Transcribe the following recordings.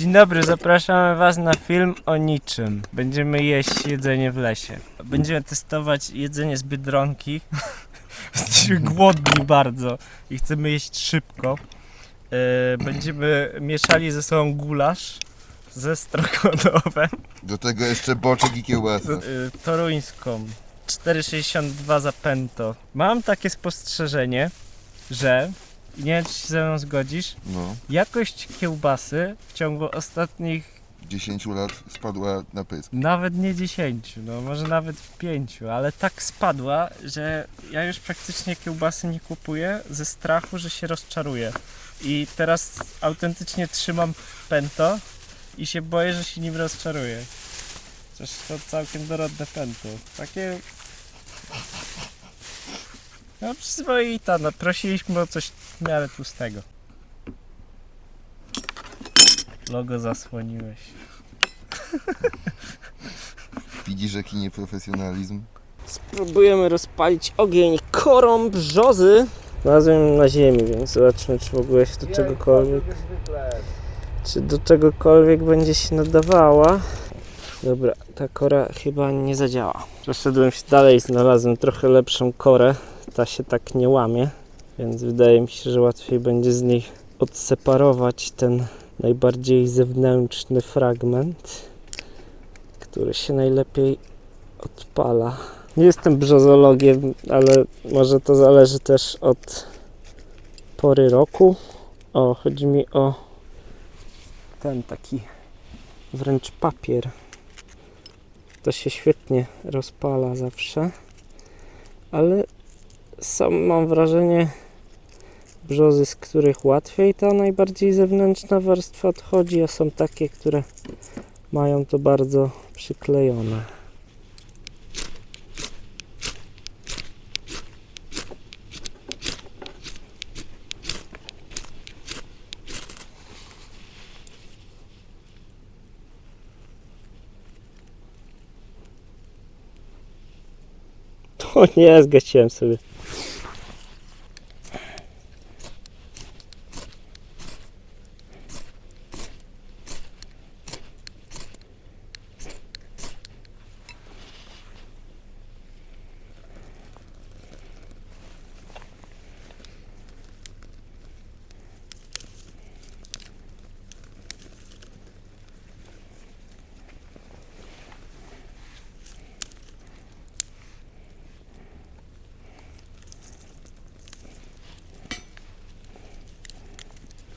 Dzień dobry, zapraszamy Was na film o niczym. Będziemy jeść jedzenie w lesie. Będziemy testować jedzenie z biedronki. Jesteśmy głodni bardzo i chcemy jeść szybko. E, Będziemy mieszali ze sobą gulasz ze strogonowem Do tego jeszcze boczek i kiełbasa. y, toruńską 4,62 za pento. Mam takie spostrzeżenie, że nie wiem czy się ze mną zgodzisz, No, jakość kiełbasy w ciągu ostatnich 10 lat spadła na pysk. nawet nie 10, no może nawet 5, ale tak spadła, że ja już praktycznie kiełbasy nie kupuję ze strachu, że się rozczaruję. I teraz autentycznie trzymam pento i się boję, że się nim rozczaruję. Chociaż to całkiem dorodne pento. Takie... No przyzwoita, no prosiliśmy o coś w miarę tłustego. Logo zasłoniłeś. Widzisz jaki nieprofesjonalizm? Spróbujemy rozpalić ogień korą brzozy. Znalazłem na ziemi, więc zobaczmy, czy w ogóle się do czegokolwiek. Czy do czegokolwiek będzie się nadawała. Dobra, ta kora chyba nie zadziała. Przeszedłem się dalej, znalazłem trochę lepszą korę. Ta się tak nie łamie, więc wydaje mi się, że łatwiej będzie z niej odseparować ten najbardziej zewnętrzny fragment, który się najlepiej odpala. Nie jestem brzozologiem, ale może to zależy też od pory roku. O, chodzi mi o ten taki wręcz papier. To się świetnie rozpala zawsze, ale sam mam wrażenie brzozy, z których łatwiej ta najbardziej zewnętrzna warstwa odchodzi, a są takie, które mają to bardzo przyklejone. O nie, zgasiłem sobie.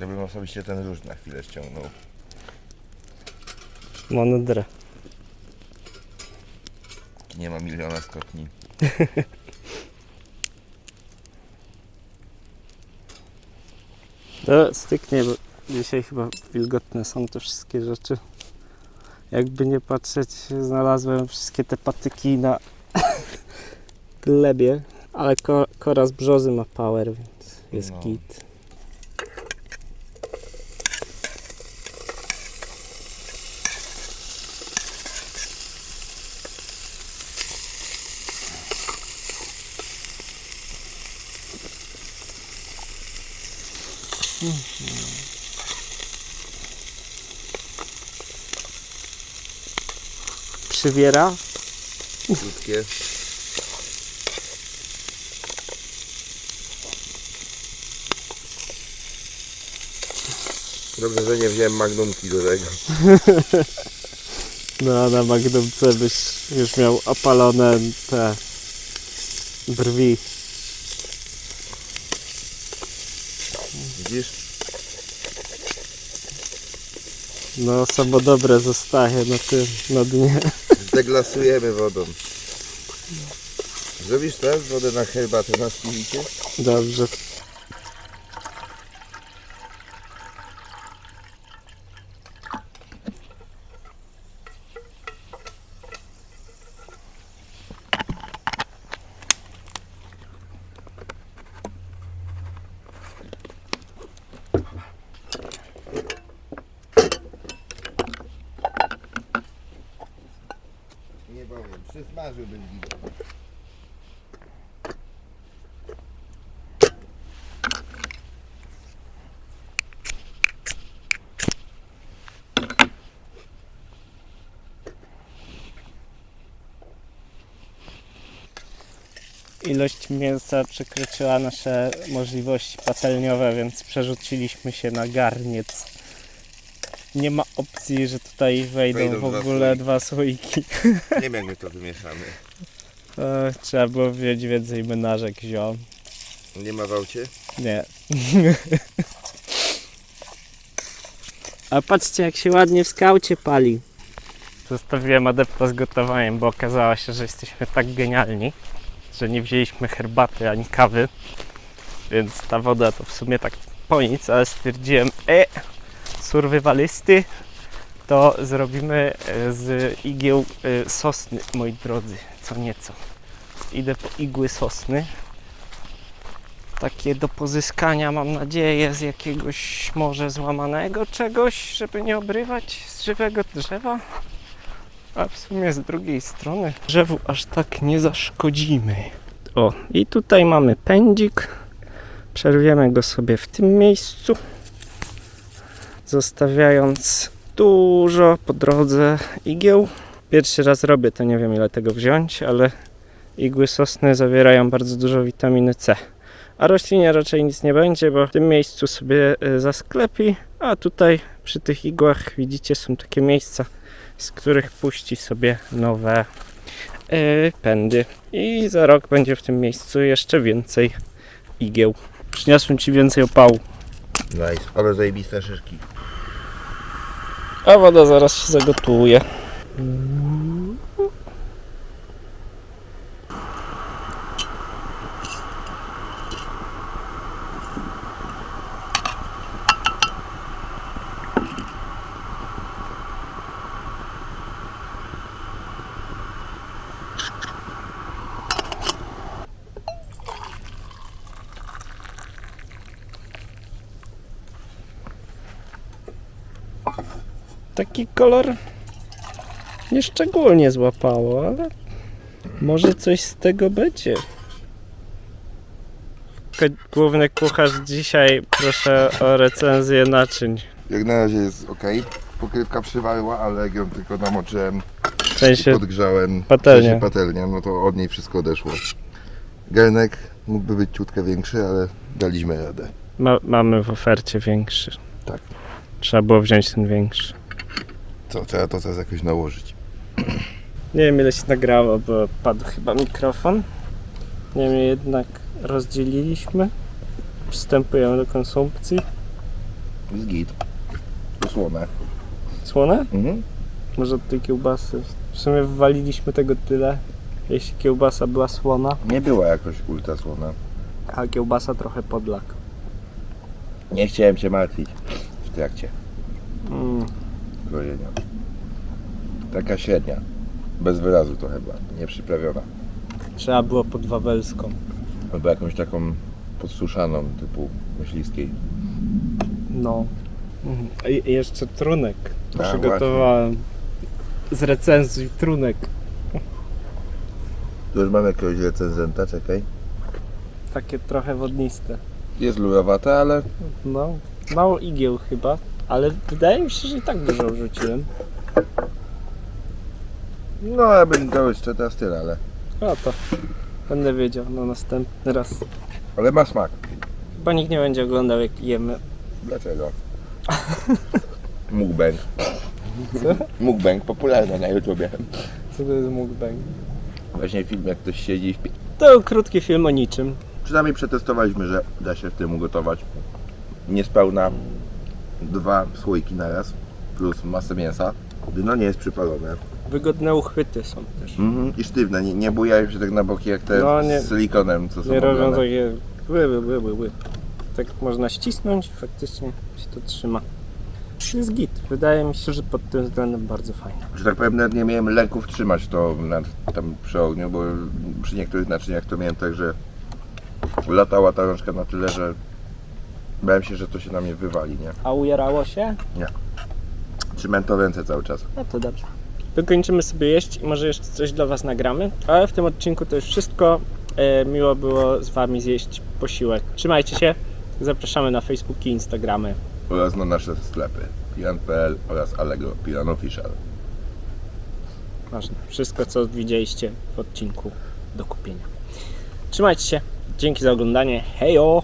Ja bym osobiście ten róż na chwilę ściągnął. Mądre. Nie ma miliona stopni. To styknie, bo dzisiaj chyba wilgotne są te wszystkie rzeczy. Jakby nie patrzeć, znalazłem wszystkie te patyki na glebie, ale ko kora z brzozy ma power, więc jest No. git. Przywiera. Krótkie. Dobrze, że nie wziąłem magnumki do tego. No, na Magnumce byś już miał opalone te brwi. Widzisz? No, samo dobre zostaje na tym, na dnie. Zdeglasujemy wodą. Zrobisz teraz wodę na herbatę na spiwicie? Dobrze. przysmażyłbym widok. Ilość mięsa przekroczyła nasze możliwości patelniowe, więc przerzuciliśmy się na garniec. Nie ma opcji, że tutaj wejdą, Wejdą w dwa ogóle słoiki. dwa słoiki. Nie wiem jak my to wymieszamy. E, Trzeba było wziąć więcej menażek ziom. Nie ma w aucie? Nie. A patrzcie jak się ładnie w skaucie pali. Zostawiłem adepta z gotowaniem, bo okazało się, że jesteśmy tak genialni, że nie wzięliśmy herbaty ani kawy. Więc ta woda to w sumie tak po nic, ale stwierdziłem, e, survivalisty, to zrobimy e, z igieł e, sosny, moi drodzy, co nieco. Idę po igły sosny takie do pozyskania, mam nadzieję, z jakiegoś może złamanego czegoś, żeby nie obrywać z żywego drzewa. A w sumie z drugiej strony drzewu aż tak nie zaszkodzimy. O, i tutaj mamy pędzik. Przerwiemy go sobie w tym miejscu, zostawiając dużo po drodze igieł. Pierwszy raz robię to, nie wiem ile tego wziąć, ale igły sosny zawierają bardzo dużo witaminy C. A roślinie raczej nic nie będzie, bo w tym miejscu sobie e, zasklepi, a tutaj przy tych igłach widzicie są takie miejsca, z których puści sobie nowe e, pędy. I za rok będzie w tym miejscu jeszcze więcej igieł. Przyniosłem Ci więcej opału. Nice, ale zajebiste szyszki. A woda zaraz się zagotuje. Taki kolor nieszczególnie złapało, ale może coś z tego będzie. Główny kucharz dzisiaj proszę o recenzję naczyń. Jak na razie jest ok. Pokrywka przywarła, ale jak ją tylko namoczyłem W sensie podgrzałem patelnię. w sensie patelnię, no to od niej wszystko odeszło. Garnek mógłby być ciutkę większy, ale daliśmy radę. ma, mamy w ofercie większy. Tak. Trzeba było wziąć ten większy. Co, trzeba to teraz jakoś nałożyć. Nie wiem ile się nagrało, bo padł chyba mikrofon. Niemniej jednak rozdzieliliśmy. Przystępujemy do konsumpcji. Z git. Słone. Słone? Mhm. Może od tej kiełbasy. W sumie wywaliliśmy tego tyle, jeśli kiełbasa była słona, Nie była jakoś ultra słona. a kiełbasa trochę podlak. Nie chciałem cię martwić w trakcie Mm, Taka średnia. Bez wyrazu to chyba. Nieprzyprawiona. trzeba było pod wawelską. Albo jakąś taką podsuszaną typu myśliwskiej. No. Mhm. I i jeszcze trunek. A, Przygotowałem. Z recenzji trunek. Tu już mam jakiegoś recenzenta, czekaj. Takie trochę wodniste. Jest lurowate, ale No. Mało igieł chyba, ale wydaje mi się, że i tak dużo wrzuciłem. no ja bym dał jeszcze teraz tyle, ale, No to będę wiedział na następny raz. ale ma smak. Chyba nikt nie będzie oglądał jak jemy. Dlaczego? Mukbang. Mukbang popularny na YouTubie. Co to jest mukbang? Właśnie film jak ktoś siedzi i wpi... To krótki film o niczym. Przynajmniej przetestowaliśmy, że da się w tym ugotować niespełna dwa słoiki na raz plus masę mięsa. Dno nie jest przypalone. Wygodne uchwyty są też. Mhm. I sztywne, nie, nie bujają się tak na boki jak te No, nie- z silikonem, co są Nie robią robione. takie ły, ły, ły, ły, ły. Tak można ścisnąć i faktycznie się to trzyma. Jest git. Wydaje mi się, że pod tym względem bardzo fajne. Że tak powiem, nawet nie miałem lęków trzymać to nad, tam przy ogniu, bo przy niektórych naczyniach to miałem tak, że latała ta rączka na tyle, że bałem się, że to się na mnie wywali, nie? A ujarało się? Trzymałem to w ręce cały czas. No to dobrze. Wykończymy sobie jeść i może jeszcze coś dla Was nagramy. Ale w tym odcinku to już wszystko. E, miło było z Wami zjeść posiłek. Trzymajcie się. Zapraszamy na Facebooki i Instagramy. Oraz na nasze sklepy piran.pl oraz Allegro Piran Official. Ważne. Wszystko, co widzieliście w odcinku do kupienia. Trzymajcie Trzymajcie się. Dzięki za oglądanie. Hejo!